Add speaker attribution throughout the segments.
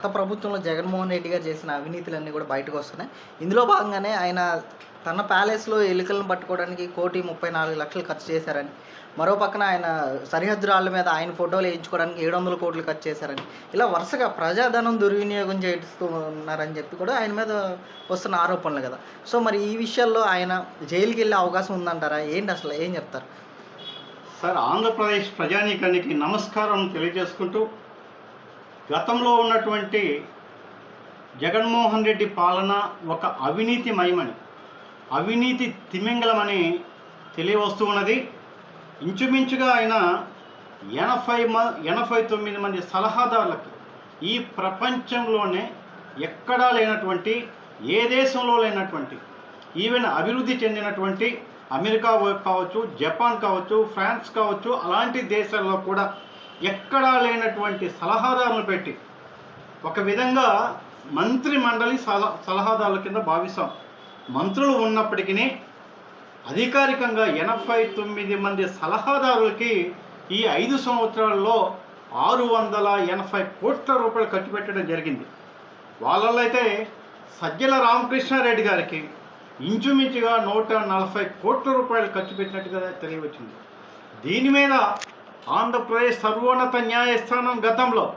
Speaker 1: గత ప్రభుత్వంలో జగన్మోహన్ రెడ్డి గారు చేసిన అవినీతులన్నీ కూడా బయటకు వస్తున్నాయి. ఇందులో భాగంగానే ఆయన తన ప్యాలెస్లో ఎలుకలను పట్టుకోవడానికి కోటి ముప్పై నాలుగు లక్షలు ఖర్చు చేశారని మరో పక్కన ఆయన సరిహద్దు రాళ్ళ మీద ఆయన ఫోటోలు వేయించుకోవడానికి ఏడు వందల కోట్లు ఖర్చు చేశారని ఇలా వరుసగా ప్రజాధనం దుర్వినియోగం చేస్తున్నారని చెప్పి కూడా ఆయన మీద వస్తున్న ఆరోపణలు కదా. సో మరి ఈ విషయాల్లో ఆయన జైలుకి వెళ్ళే అవకాశం ఉందంటారా? ఏంటి అసలు? ఏం చెప్తారు?
Speaker 2: సార్ ఆంధ్రప్రదేశ్ ప్రజానీకానికి నమస్కారం తెలియజేసుకుంటూ గతంలో ఉన్నటువంటి జగన్మోహన్ రెడ్డి పాలన ఒక అవినీతిమయమని అవినీతి తిమింగళమని తెలియవస్తూ ఉన్నది. ఇంచుమించుగా ఆయన ఎనభై మ ఎనభై తొమ్మిది మంది సలహాదారులకి ఈ ప్రపంచంలోనే ఎక్కడా లేనటువంటి ఏ దేశంలో లేనటువంటి ఈవెన్ అభివృద్ధి చెందినటువంటి అమెరికా కావచ్చు జపాన్ కావచ్చు ఫ్రాన్స్ కావచ్చు అలాంటి దేశాల్లో కూడా ఎక్కడా లేనటువంటి సలహాదారులు పెట్టి ఒక విధంగా మంత్రి మండలి సలహా సలహాదారుల కింద భావిస్తాం. మంత్రులు ఉన్నప్పటికీ అధికారికంగా ఎనభై తొమ్మిది మంది సలహాదారులకి ఈ ఐదు సంవత్సరాల్లో ఆరు వందల ఎనభై కోట్ల రూపాయలు ఖర్చు పెట్టడం జరిగింది. వాళ్ళలో అయితే సజ్జల రామకృష్ణారెడ్డి గారికి ఇంచుమించుగా నూట నలభై కోట్ల రూపాయలు ఖర్చు పెట్టినట్టుగా తెలియవచ్చింది. దీని మీద ఆంధ్రప్రదేశ్ సర్వోన్నత న్యాయస్థానం గతంలో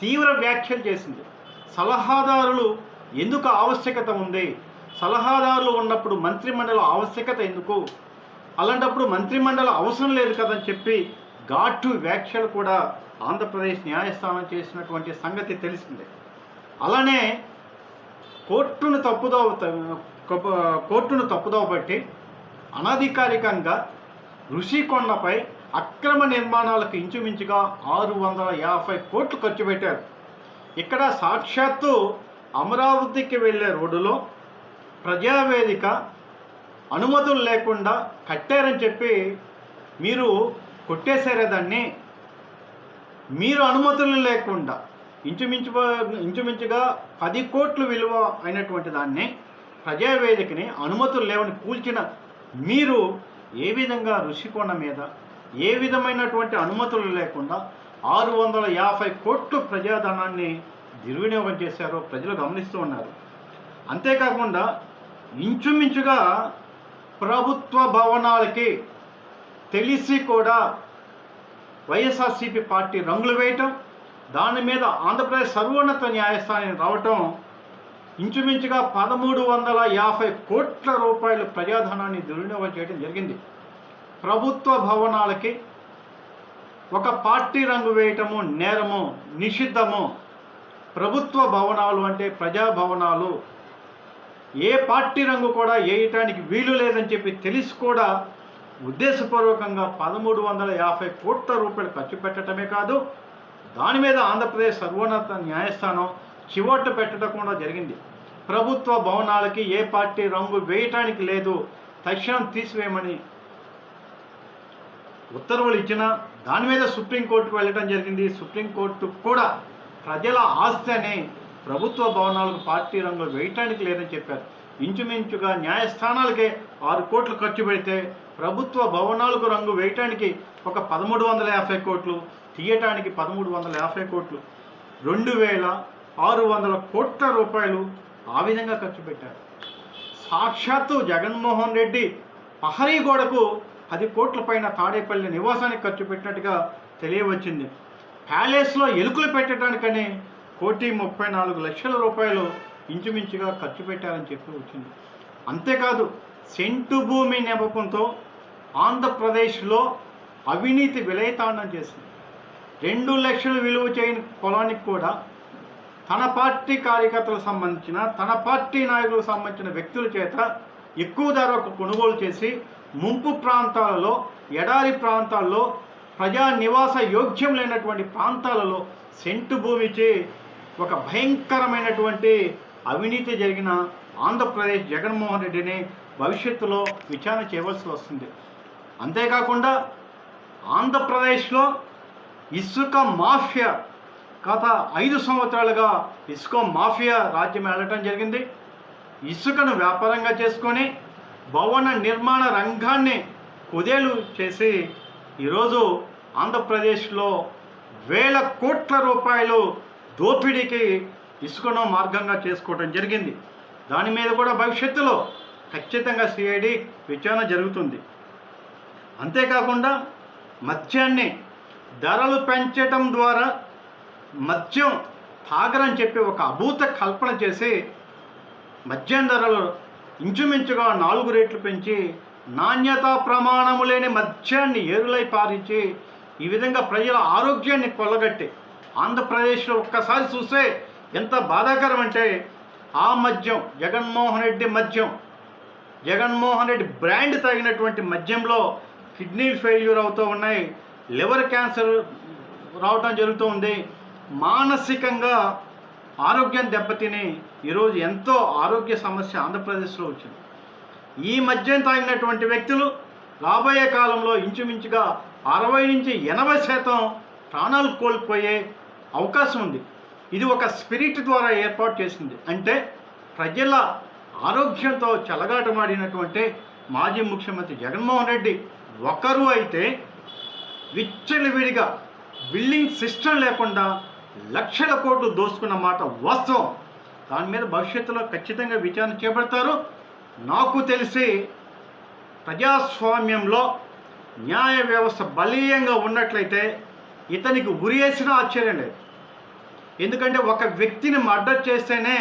Speaker 2: తీవ్ర వ్యాఖ్యలు చేసింది. సలహాదారులు ఎందుకు ఆవశ్యకత ఉంది? సలహాదారులు ఉన్నప్పుడు మంత్రిమండలి ఆవశ్యకత ఎందుకు? అలాంటప్పుడు మంత్రిమండలి అవసరం లేదు కదని చెప్పి ఘాటు వ్యాఖ్యలు కూడా ఆంధ్రప్రదేశ్ న్యాయస్థానం చేసినటువంటి సంగతి తెలిసిందే. అలానే కోర్టును తప్పుదోవ కోర్టును తప్పుదోవ బట్టి అనధికారికంగా ఋషికొండపై అక్రమ నిర్మాణాలకు ఇంచుమించుగా ఆరు వందల యాభై కోట్లు ఖర్చు పెట్టారు. ఇక్కడ సాక్షాత్తు అమరావతికి వెళ్ళే రోడ్డులో ప్రజావేదిక అనుమతులు లేకుండా కట్టారని చెప్పి మీరు కొట్టేశారే దాన్ని. మీరు అనుమతులు లేకుండా ఇంచుమించు ఇంచుమించుగా పది కోట్లు విలువ అయినటువంటి దాన్ని ప్రజావేదికని అనుమతులు లేవని కూల్చిన మీరు ఏ విధంగా ఋషికొండ మీద ఏ విధమైనటువంటి అనుమతులు లేకుండా ఆరు వందల యాభై కోట్లు ప్రజాధనాన్ని దుర్వినియోగం చేశారో ప్రజలు గమనిస్తూ ఉన్నారు. అంతేకాకుండా ఇంచుమించుగా ప్రభుత్వ భవనాలకి తెలిసి కూడా వైఎస్ఆర్సీపీ పార్టీ రంగులు వేయటం దాని మీద ఆంధ్రప్రదేశ్ సర్వోన్నత న్యాయస్థానం రావటం ఇంచుమించుగా పదమూడు వందల యాభై కోట్ల రూపాయలు ప్రజాధనాన్ని దుర్వినియోగం చేయడం జరిగింది. ప్రభుత్వ భవనాలకి ఒక పార్టీ రంగు వేయటము నేరము నిషిద్ధము. ప్రభుత్వ భవనాలు అంటే ప్రజాభవనాలు ఏ పార్టీ రంగు కూడా వేయటానికి వీలు లేదని చెప్పి తెలిసి కూడా ఉద్దేశపూర్వకంగా పదమూడు వందల యాభై కోట్ల రూపాయలు ఖర్చు పెట్టడమే కాదు దాని మీద ఆంధ్రప్రదేశ్ సర్వోన్నత న్యాయస్థానం చివట్టు పెట్టడం కూడా జరిగింది. ప్రభుత్వ భవనాలకి ఏ పార్టీ రంగు వేయటానికి లేదు తక్షణం తీసివేయమని ఉత్తర్వులు ఇచ్చినా దాని మీద సుప్రీంకోర్టుకు వెళ్ళడం జరిగింది. సుప్రీంకోర్టు కూడా ప్రజల ఆస్తి అని ప్రభుత్వ భవనాలకు పార్టీ రంగులు వేయటానికి లేదని చెప్పారు. ఇంచుమించుగా న్యాయస్థానాలకే ఆరు కోట్లు ఖర్చు పెడితే ప్రభుత్వ భవనాలకు రంగు వేయటానికి ఒక పదమూడు వందల యాభై కోట్లు తీయటానికి పదమూడు వందల యాభై కోట్లు. రెండు వేల ఆరు వందల కోట్ల రూపాయలు ఆ విధంగా ఖర్చు పెట్టారు. సాక్షాత్తు జగన్మోహన్ రెడ్డి పహరీ గోడకు పది కోట్ల పైన తాడేపల్లి నివాసానికి ఖర్చు పెట్టినట్టుగా తెలియవచ్చింది. ప్యాలెస్లో ఎలుకలు పెట్టడానికని కోటి ముప్పై నాలుగు లక్షల రూపాయలు ఇంచుమించుగా ఖర్చు పెట్టారని చెప్పి వచ్చింది. అంతేకాదు సెంటు భూమి నెపకంతో ఆంధ్రప్రదేశ్లో అవినీతి విలయతాండం చేసింది. రెండు లక్షలు విలువ చేయని పొలానికి కూడా తన పార్టీ కార్యకర్తలకు సంబంధించిన తన పార్టీ నాయకులకు సంబంధించిన వ్యక్తుల చేత ఎక్కువ ధరకు కొనుగోలు చేసి ముంపు ప్రాంతాలలో ఎడారి ప్రాంతాల్లో ప్రజా నివాస యోగ్యం లేనటువంటి ప్రాంతాలలో సెంటు భూమికి ఒక భయంకరమైనటువంటి అవినీతి జరిగిన ఆంధ్రప్రదేశ్ జగన్మోహన్ రెడ్డిని భవిష్యత్తులో విచారణ చేయవలసి వస్తుంది. అంతేకాకుండా ఆంధ్రప్రదేశ్లో ఇసుక మాఫియా గత ఐదు సంవత్సరాలుగా ఇసుక మాఫియా రాజ్యం వెళ్ళటం జరిగింది. ఇసుకను వ్యాపారంగా చేసుకొని భవన నిర్మాణ రంగాన్ని కుదేలు చేసి ఈరోజు ఆంధ్రప్రదేశ్లో వేల కోట్ల రూపాయలు దోపిడీకి ఇసుకను మార్గంగా చేసుకోవడం జరిగింది. దాని మీద కూడా భవిష్యత్తులో ఖచ్చితంగా సిఐడి విచారణ జరుగుతుంది. అంతేకాకుండా మద్యాన్ని ధరలు పెంచటం ద్వారా మద్యం తాగరని చెప్పి ఒక అభూత కల్పన చేసి మద్యం ధరలు ఇంచుమించుగా నాలుగు రేట్లు పెంచి నాణ్యతా ప్రమాణము లేని మద్యాన్ని ఏరులై పారించి ఈ విధంగా ప్రజల ఆరోగ్యాన్ని కొల్లగట్టి ఆంధ్రప్రదేశ్లో ఒక్కసారి చూస్తే ఎంత బాధాకరం అంటే ఆ మద్యం జగన్మోహన్ రెడ్డి మద్యం జగన్మోహన్ రెడ్డి బ్రాండ్ తగినటువంటి మద్యంలో కిడ్నీ ఫెయిల్యూర్ అవుతూ ఉన్నాయి లివర్ క్యాన్సర్ రావటం జరుగుతూ ఉంది. మానసికంగా ఆరోగ్యం దెబ్బతిని ఈరోజు ఎంతో ఆరోగ్య సమస్య ఆంధ్రప్రదేశ్లో వచ్చింది. ఈ మద్యం తాగినటువంటి వ్యక్తులు రాబోయే కాలంలో ఇంచుమించుగా అరవై నుంచి ఎనభై శాతం ప్రాణాలు కోల్పోయే అవకాశం ఉంది. ఇది ఒక స్పిరిట్ ద్వారా ఏర్పాటు చేసింది. అంటే ప్రజల ఆరోగ్యంతో చెలగాటమాడినటువంటి మాజీ ముఖ్యమంత్రి జగన్మోహన్ రెడ్డి ఒకరు అయితే విచ్చలవిడిగా బిల్డింగ్ సిస్టమ్ లేకుండా లక్షల కోట్లు దోసుకున్న మాట వాస్తవం. దాని మీద భవిష్యత్తులో ఖచ్చితంగా విచారణ చేపడతారు. నాకు తెలిసి ప్రజాస్వామ్యంలో న్యాయ వ్యవస్థ బలీయంగా ఉన్నట్లయితే ఇతనికి ఉరియేసిన ఆశ్చర్యం లేదు. ఎందుకంటే ఒక వ్యక్తిని మర్డర్ చేస్తేనే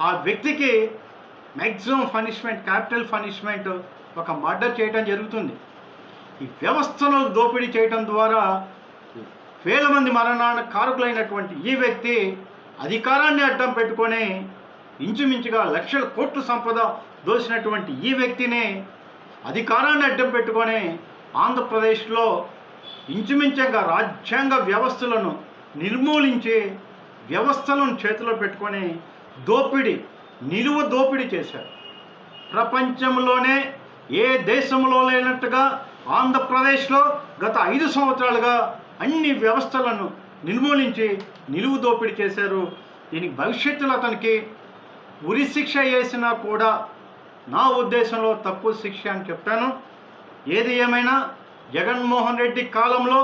Speaker 2: ఆ వ్యక్తికి మ్యాక్సిమం పనిష్మెంట్ క్యాపిటల్ పనిష్మెంట్ ఒక మర్డర్ చేయడం జరుగుతుంది. ఈ వ్యవస్థను దోపిడీ చేయడం ద్వారా వేల మంది మరణానికి కారకులైనటువంటి ఈ వ్యక్తి అధికారాన్ని అడ్డం పెట్టుకొని ఇంచుమించుగా లక్షల కోట్లు సంపద దోసినటువంటి ఈ వ్యక్తిని అధికారాన్ని అడ్డం పెట్టుకొని ఆంధ్రప్రదేశ్లో ఇంచుమించుగా రాజ్యాంగ వ్యవస్థలను నిర్మూలించి వ్యవస్థలను చేతిలో పెట్టుకొని దోపిడీ నిలువ దోపిడీ చేశారు. ప్రపంచంలోనే ఏ దేశంలో లేనట్టుగా ఆంధ్రప్రదేశ్లో గత ఐదు సంవత్సరాలుగా అన్ని వ్యవస్థలను నిర్మూలించి నిలువు దోపిడీ చేశారు. దీనికి భవిష్యత్తులో అతనికి ఉరి శిక్ష వేసినా కూడా నా ఉద్దేశంలో తప్పు శిక్ష అని చెప్తాను. ఏది ఏమైనా జగన్మోహన్ రెడ్డి కాలంలో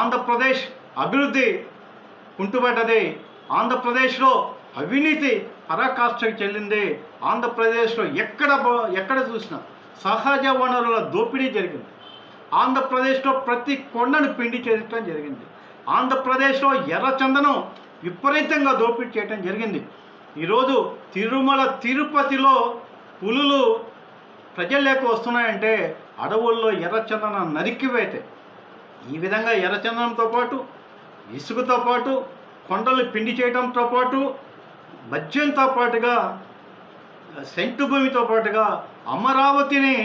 Speaker 2: ఆంధ్రప్రదేశ్ అభివృద్ధి కుంటుపడ్డది. ఆంధ్రప్రదేశ్లో అవినీతి పరాకాష్ఠకు చెల్లింది ఆంధ్రప్రదేశ్లో ఎక్కడ ఎక్కడ చూసినా సహజ వనరుల దోపిడీ జరిగింది. ఆంధ్రప్రదేశ్లో ప్రతి కొండను పిండి చేయటం జరిగింది. ఆంధ్రప్రదేశ్లో ఎర్రచందనం విపరీతంగా దోపిడీ చేయటం జరిగింది. ఈరోజు తిరుమల తిరుపతిలో పులులు ప్రజల్లోకి వస్తున్నాయంటే అడవుల్లో ఎర్రచందనం నరికివేతే. ఈ విధంగా ఎర్రచందనంతో పాటు ఇసుకతో పాటు కొండలు పిండి చేయడంతో పాటు మద్యంతో పాటుగా సెంటు భూమితో పాటుగా అమరావతిని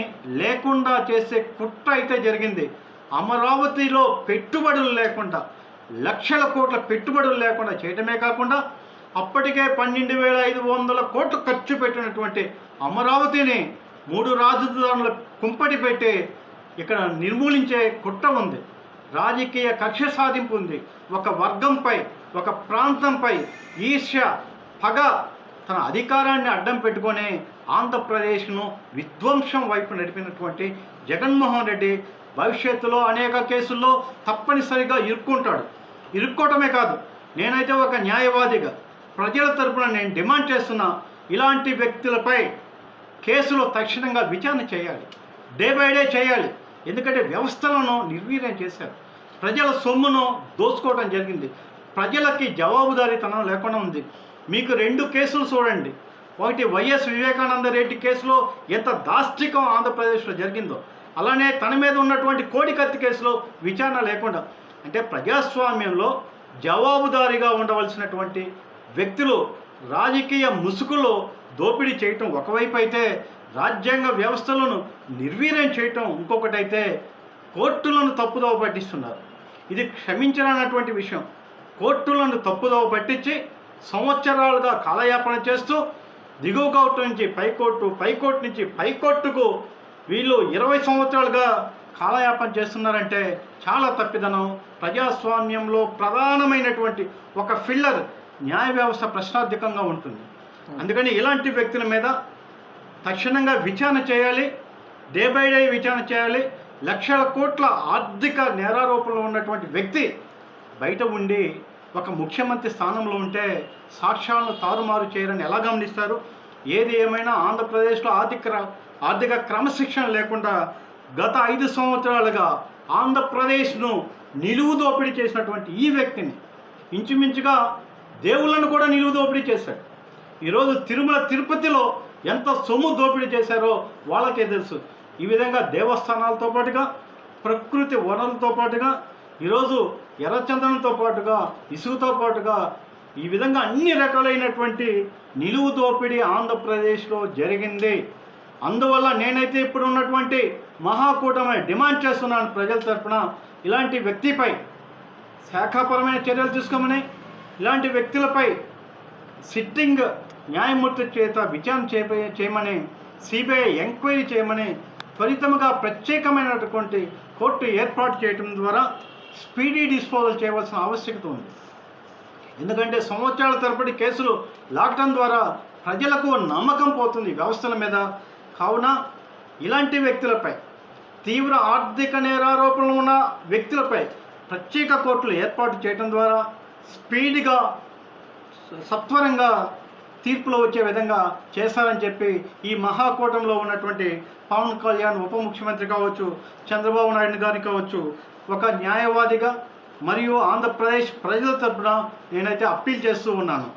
Speaker 2: లేకుండా చేసే కుట్ర అయితే జరిగింది. అమరావతిలో పెట్టుబడులు లేకుండా లక్షల కోట్ల పెట్టుబడులు లేకుండా చేయడమే కాకుండా అప్పటికే పన్నెండు వేల ఐదు వందల కోట్లు ఖర్చు పెట్టినటువంటి అమరావతిని మూడు రాజధానుల కుంపటి పెట్టి ఇక్కడ నిర్మూలించే కుట్ర ఉంది. రాజకీయ కక్ష సాధింపు ఉంది. ఒక వర్గంపై ఒక ప్రాంతంపై ఈర్ష్య పగ తన అధికారాన్ని అడ్డం పెట్టుకొని ఆంధ్రప్రదేశ్ను విధ్వంసం వైపు నడిపినటువంటి జగన్మోహన్ రెడ్డి భవిష్యత్తులో అనేక కేసుల్లో తప్పనిసరిగా ఇరుక్కుంటాడు. ఇరుక్కోవటమే కాదు నేనైతే ఒక న్యాయవాదిగా ప్రజల తరపున నేను డిమాండ్ చేస్తున్నా ఇలాంటి వ్యక్తులపై కేసులో తక్షణంగా విచారణ చేయాలి. డే బై డే చేయాలి. ఎందుకంటే వ్యవస్థలను నిర్వీర్యం చేశారు. ప్రజల సొమ్మును దోచుకోవడం జరిగింది. ప్రజలకి జవాబుదారీతనం లేకుండా ఉంది. మీకు రెండు కేసులు చూడండి. ఒకటి వైఎస్ వివేకానంద రెడ్డి కేసులో ఎంత దాష్టికం ఆంధ్రప్రదేశ్లో జరిగిందో. అలానే తన మీద ఉన్నటువంటి కోడికత్తి కేసులో విచారణ లేకుండా. అంటే ప్రజాస్వామ్యంలో జవాబుదారీగా ఉండవలసినటువంటి వ్యక్తులు రాజకీయ ముసుగులో దోపిడీ చేయటం ఒకవైపు అయితే రాజ్యాంగ వ్యవస్థలను నిర్వీర్యం చేయటం ఇంకొకటైతే కోర్టులను తప్పుదోవ పట్టిస్తున్నారు. ఇది క్షమించరానటువంటి విషయం. కోర్టులను తప్పుదోవ పట్టించి సంవత్సరాలుగా కాలయాపన చేస్తూ దిగువ కోర్టు నుంచి పైకోర్టు పైకోర్టు నుంచి పైకోర్టుకు వీళ్ళు ఇరవై సంవత్సరాలుగా కాలయాపన చేస్తున్నారంటే చాలా తప్పిదనం. ప్రజాస్వామ్యంలో ప్రధానమైనటువంటి ఒక ఫిల్లర్ న్యాయ వ్యవస్థ ప్రశ్నార్థకంగా ఉంటుంది. అందుకని ఇలాంటి వ్యక్తుల మీద తక్షణంగా విచారణ చేయాలి. డే బై డే విచారణ చేయాలి. లక్షల కోట్ల ఆర్థిక నేరారోపణలో ఉన్నటువంటి వ్యక్తి బయట ఉండి ఒక ముఖ్యమంత్రి స్థానంలో ఉంటే సాక్ష్యాలను తారుమారు చేయరని ఎలా గమనిస్తారు? ఏది ఏమైనా ఆంధ్రప్రదేశ్లో ఆర్థిక ఆర్థిక క్రమశిక్షణ లేకుండా గత ఐదు సంవత్సరాలుగా ఆంధ్రప్రదేశ్ను నిలువు దోపిడీ చేసినటువంటి ఈ వ్యక్తిని ఇంచుమించుగా దేవుళ్ళను కూడా నిలువు దోపిడీ చేశాడు. ఈరోజు తిరుమల తిరుపతిలో ఎంత సొమ్ము దోపిడీ చేశారో వాళ్ళకే తెలుసు. ఈ విధంగా దేవస్థానాలతో పాటుగా ప్రకృతి వనరులతో పాటుగా ఈరోజు ఎర్రచందనంతో పాటుగా ఇసుకతో పాటుగా ఈ విధంగా అన్ని రకాలైనటువంటి నిలువు దోపిడీ ఆంధ్రప్రదేశ్లో జరిగింది. అందువల్ల నేనైతే ఇప్పుడు ఉన్నటువంటి మహాకూటమి డిమాండ్ చేస్తున్నాను ప్రజల తరఫున ఇలాంటి వ్యక్తిపై శాఖాపరమైన చర్యలు తీసుకోమని ఇలాంటి వ్యక్తులపై సిట్టింగ్ న్యాయమూర్తి చేత విచారణ చేప చేయమని సిబిఐ ఎంక్వైరీ చేయమని త్వరితముగా ప్రత్యేకమైనటువంటి కోర్టు ఏర్పాటు చేయడం ద్వారా స్పీడీ డిస్పోజల్ చేయవలసిన ఆవశ్యకత ఉంది. ఎందుకంటే సంవత్సరాల తరబడి కేసులు లాక్డౌన్ ద్వారా ప్రజలకు నమ్మకం పోతుంది వ్యవస్థల మీద. కావున ఇలాంటి వ్యక్తులపై తీవ్ర ఆర్థిక నేరారోపణలు ఉన్న వ్యక్తులపై ప్రత్యేక కోర్టులు ఏర్పాటు చేయడం ద్వారా స్పీడ్గా సత్వరంగా తీర్పులో వచ్చే విధంగా చేశారని చెప్పి ఈ మహాకూటంలో ఉన్నటువంటి పవన్ కళ్యాణ్ ఉప ముఖ్యమంత్రి కావచ్చు చంద్రబాబు నాయుడు గారి కావచ్చు ఒక న్యాయవాదిగా మరియు ఆంధ్రప్రదేశ్ ప్రజల తరపున నేనైతే అప్పీల్ చేస్తూ ఉన్నాను.